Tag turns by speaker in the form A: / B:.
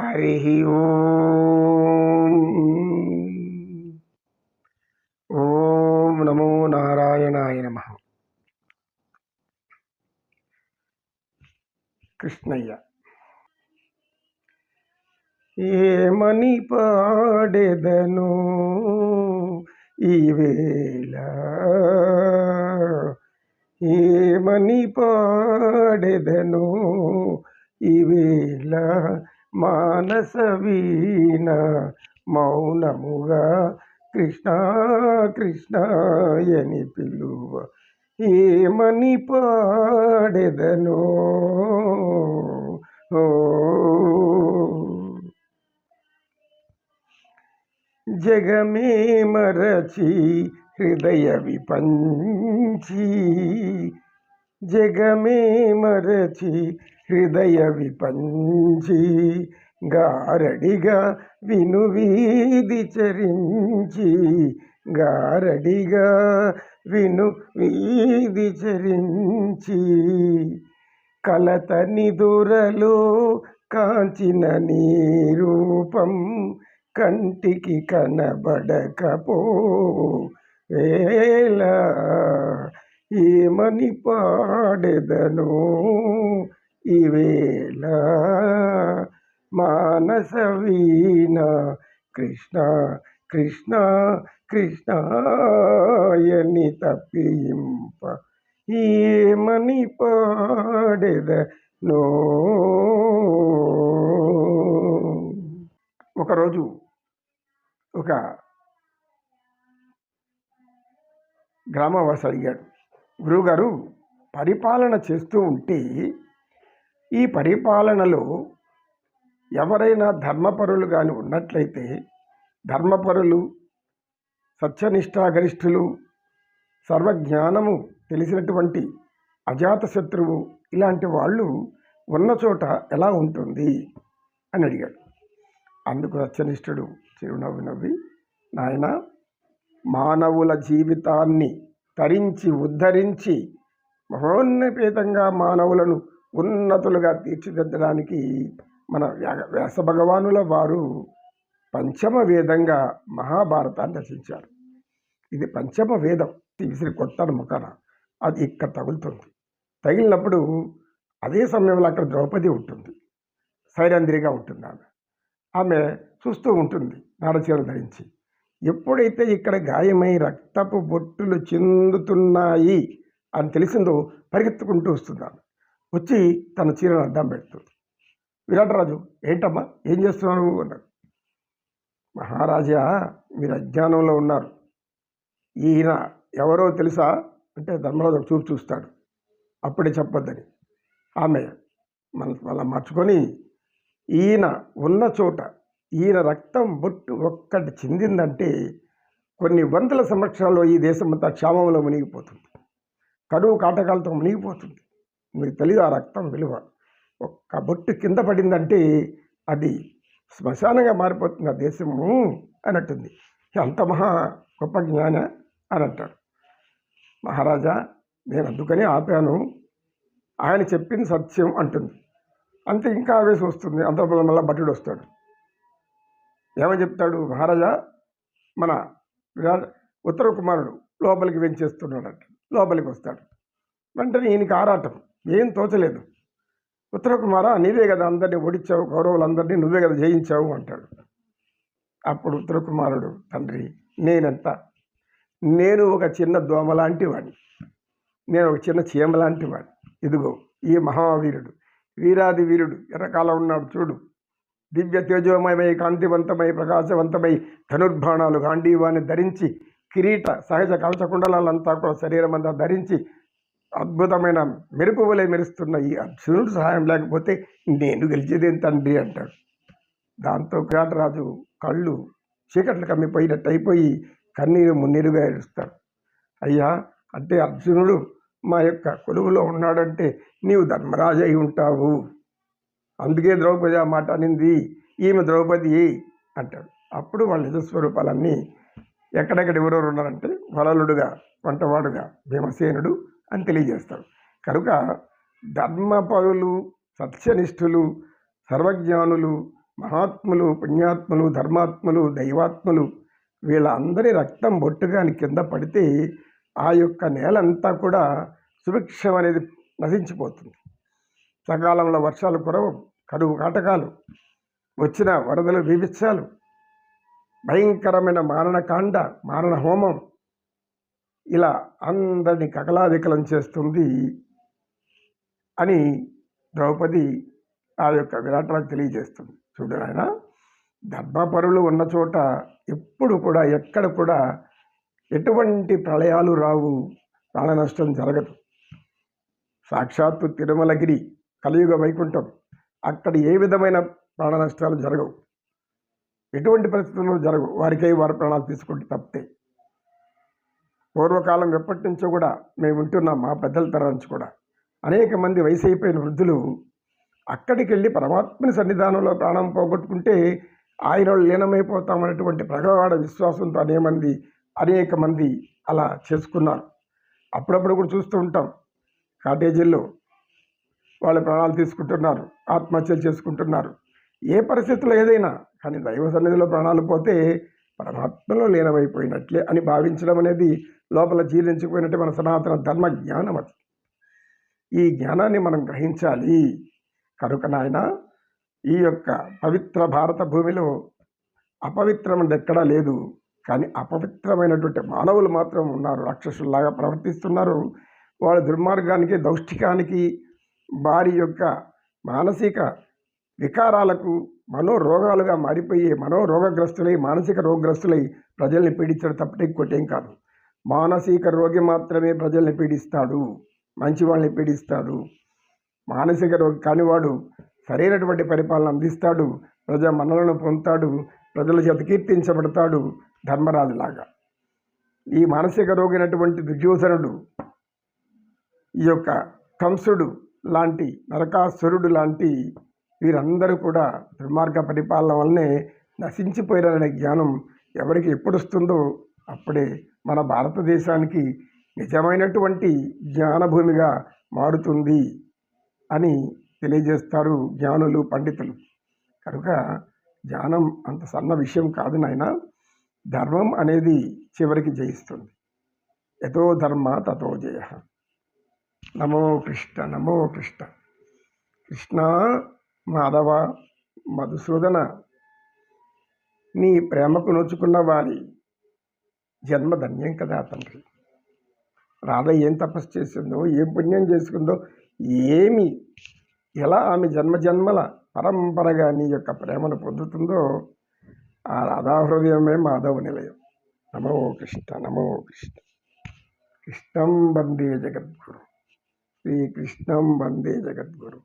A: హరి ఓం ఓం నమో నారాయణాయ నమ కృష్ణయ్య ఏమని పాడెదను ఈవేళ ఏమని పాడెదను ఈవేళ మానస వీణ మౌనముగా కృష్ణ కృష్ణాయని పిలువ. ఏమని పాడెదను. ఓ. జగమే మరచి హృదయ విపంచి. జగమే మరచి హృదయ విపంచి గారడిగా విను వీధి చరించి. గారడిగా విను వీధి చరించి. కలతని నిదురలో కాంచిన నీ రూపం కంటికి కనబడకపో వేళ ఏమని పాడెదను? ఈవేళ మానస వీణ కృష్ణ కృష్ణ కృష్ణాయని తప్పింప. ఏమని పాడెదనో? ఒకరోజు ఒక గ్రామవాసి అడిగాడు. గురువుగారు పరిపాలన చేస్తూ ఉంటే ఈ పరిపాలనలో ఎవరైనా ధర్మపరులు కానీ ఉన్నట్లయితే ధర్మపరులు సత్యనిష్టాగరిష్ఠులు సర్వజ్ఞానము తెలిసినటువంటి అజాతశత్రువు ఇలాంటి వాళ్ళు ఉన్న చోట ఎలా ఉంటుంది అని అడిగాడు. అందుకు సత్యనిష్ఠుడు చిరునవ్వు నవ్వి నాయన మానవుల జీవితాన్ని తరించి ఉద్ధరించి మహోన్నపేతంగా మానవులను ఉన్నతులుగా తీర్చిదిద్దడానికి మన వ్యాస భగవానుల వారు పంచమ వేదంగా మహాభారతాన్ని రచించారు. ఇది పంచమ వేదం విసిరి కొట్టాను ముఖాన అది ఇక్కడ తగులుతుంది. తగిలినప్పుడు అదే సమయంలో అక్కడ ద్రౌపది ఉంటుంది. సైరంధ్రిగా ఉంటుంది ఆమె. ఆమె చూస్తూ ఉంటుంది నారచీర ధరించి. ఎప్పుడైతే ఇక్కడ గాయమై రక్తపు బొట్టులు చెందుతున్నాయి అని తెలిసిందో పరిగెత్తుకుంటూ వస్తున్నాను వచ్చి తన చీరను అడ్డం పెడుతుంది. విరాటరాజు ఏంటమ్మా? ఏం చేస్తున్నావు? అన్నాడు. మహారాజా మీరు అజ్ఞానంలో ఉన్నారు. ఈయన ఎవరో తెలుసా? అంటే ధర్మరాజు ఒక చూపు చూస్తాడు. అప్పుడే చెప్పొద్దని. ఆమె? మన వాళ్ళ మార్చుకొని ఈయన ఉన్న చోట ఈయన రక్తం బొట్టు ఒక్కటి చిందిందంటే కొన్ని వందల సంవత్సరాల్లో ఈ దేశమంతా క్షామంలో మునిగిపోతుంది. కరువు కాటకాలతో మునిగిపోతుంది. మీకు తెలియదు ఆ రక్తం విలువ. ఒక్క బొట్టు కింద పడిందంటే అది శ్మశానంగా మారిపోతుంది. ఆ దేశము అన్నట్టుంది. అంత మహా గొప్ప జ్ఞాన అని అంటాడు మహారాజా నేను అందుకని ఆపాను. ఆయన చెప్పింది సత్యం అంటుంది. అంతే ఇంకా ఆవేశం వస్తుంది. అంతలో మళ్ళీ భటుడు వస్తాడు. ఏమని చెప్తాడు మహారాజా? మన విరాట్ ఉత్తర కుమారుడు లోపలికి వెంచేస్తున్నాడట. లోపలికి వస్తాడు. వెంటనే ఈయనకి ఆరాటం. ఏం తోచలేదు. ఉత్తర కుమార నీవే కదా అందరినీ ఓడించావు కౌరవులందరినీ నువ్వే కదా జయించావు అంటాడు. అప్పుడు ఉత్తర కుమారుడు తండ్రి నేనెంత? నేను ఒక చిన్న దోమ లాంటి వాడిని నేను ఒక చిన్న చీమ లాంటి వాడిని ఇదిగో ఈ మహావీరుడు వీరాది వీరుడు ఎర్రకాల ఉన్నాడు చూడు. దివ్య తేజోమయమై కాంతివంతమై ప్రకాశవంతమై ధనుర్బాణాలు గాంధీవాన్ని ధరించి కిరీట సహజ కవచకుండలాలంతా కూడా శరీరం అంతా ధరించి అద్భుతమైన మెరుపు వలె మెరుస్తున్న ఈ అర్జునుడు సహాయం లేకపోతే నేను గెలిచేదేం తండ్రి అంటాడు. దాంతో క్రాటరాజు కళ్ళు చీకట్లు కమ్మిపోయినట్టు అయిపోయి కన్నీరు మున్నీరుగా ఏడుస్తాడు. అయ్యా అంటే అర్జునుడు మా యొక్క కొలువులో ఉన్నాడంటే నీవు ధర్మరాజు అయి ఉంటావు. అందుకే ద్రౌపది ఆ మాట అనింది. ఈమె ద్రౌపది అంటాడు. అప్పుడు వాళ్ళ నిజస్వరూపాలన్నీ ఎక్కడెక్కడ ఎవరెవరు ఉన్నారంటే వలలుడుగా వంటవాడుగా భీమసేనుడు అని తెలియజేస్తాడు కనుక ధర్మపరులు సత్యనిష్ఠులు సర్వజ్ఞానులు మహాత్ములు పుణ్యాత్ములు ధర్మాత్ములు దైవాత్ములు వీళ్ళందరి రక్తం బొట్టుగాని కింద పడితే ఆ యొక్క నేలంతా కూడా సుభిక్షం అనేది నశించిపోతుంది. సకాలంలో వర్షాలు కురవు కరువు కాటకాలు వచ్చిన వరదలు బీభిత్సాలు భయంకరమైన మారణకాండ మారణ హోమం ఇలా అందరిని కకలావికలం చేస్తుంది అని ద్రౌపది ఆ యొక్క విరాటలకు తెలియజేస్తుంది. చూడు నాయన ధర్మపరులు ఉన్న చోట ఎప్పుడు కూడా ఎక్కడ కూడా ఎటువంటి ప్రళయాలు రావు ప్రాణ నష్టం జరగదు. సాక్షాత్తు తిరుమలగిరి కలియుగ వైకుంఠం అక్కడ ఏ విధమైన ప్రాణ నష్టాలు జరగవు. ఎటువంటి పరిస్థితుల్లో జరగవు. వారికై వారి ప్రాణాలు తీసుకుంటే తప్పితే. పూర్వకాలం ఎప్పటి నుంచో కూడా మేము ఉంటున్నాం మా పెద్దల తరం నుంచి కూడా. అనేక మంది వయసు అయిపోయిన వృద్ధులు అక్కడికి వెళ్ళి పరమాత్మని సన్నిధానంలో ప్రాణం పోగొట్టుకుంటే ఆయన లీనమైపోతామనేటువంటి ప్రగాఢ విశ్వాసంతో అనేక మంది అనేక మంది అలా చేసుకున్నారు. అప్పుడప్పుడు కూడా చూస్తూ ఉంటాం. కాటేజీల్లో వాళ్ళ ప్రాణాలు తీసుకుంటున్నారు ఆత్మహత్యలు చేసుకుంటున్నారు. ఏ పరిస్థితుల్లో ఏదైనా కానీ దైవ సన్నిధిలో ప్రాణాలు పోతే పరమాత్మలో లీనమైపోయినట్లే అని భావించడం అనేది లోపల జీర్ణించిపోయినట్టే మన సనాతన ధర్మ జ్ఞానం అది. ఈ జ్ఞానాన్ని మనం గ్రహించాలి. కనుక నాయన ఈ యొక్క పవిత్ర భారత భూమిలో అపవిత్రమైనది ఎక్కడా లేదు. కానీ అపవిత్రమైనటువంటి మానవులు మాత్రం ఉన్నారు రాక్షసుల్లాగా ప్రవర్తిస్తున్నారు. వాళ్ళ దుర్మార్గానికి దౌష్టికానికి వారి యొక్క మానసిక వికారాలకు మనోరోగాలుగా మారిపోయి మనోరోగగ్రస్తులై మానసిక రోగగ్రస్తులై ప్రజల్ని పీడించడం తప్పటి ఇంకోటేం కాదు. మానసిక రోగి మాత్రమే ప్రజల్ని పీడిస్తాడు. మంచి వాళ్ళని పీడిస్తాడు. మానసిక రోగి కానివాడు సరైనటువంటి పరిపాలన అందిస్తాడు. ప్రజా మన్నలను పొందుతాడు. ప్రజల చేత కీర్తించబడతాడు ధర్మరాజులాగా. ఈ మానసిక రోగినటువంటి దుర్యోధనుడు ఈ యొక్క కంసుడు లాంటి నరకాసురుడు లాంటి వీరందరూ కూడా దుర్మార్గ పరిపాలన వల్లనే నశించిపోయారనే జ్ఞానం ఎవరికి ఎప్పుడు వస్తుందో అప్పుడే మన భారతదేశానికి నిజమైనటువంటి జ్ఞానభూమిగా మారుతుంది అని తెలియజేస్తారు జ్ఞానులు పండితులు. కనుక జ్ఞానం అంత సన్న విషయం కాదు నాయన. ధర్మం అనేది చివరికి జయిస్తుంది. యథో ధర్మ తథో జయ. నమో కృష్ణ నమో కృష్ణ. కృష్ణ మాధవ మధుసూదన నీ ప్రేమకు నోచుకున్న వారి జన్మ ధన్యం కదా తండ్రి. రాధ ఏం తపస్సు చేసిందో ఏం పుణ్యం చేసుకుందో ఏమి ఎలా ఆమె జన్మ జన్మల పరంపరగా నీ యొక్క ప్రేమను పొందుతుందో ఆ రాధా హృదయమే మాధవ నిలయం. నమో కృష్ణ నమో కృష్ణ. కృష్ణం వందే జగద్గురు. శ్రీకృష్ణం వందే జగద్గురు.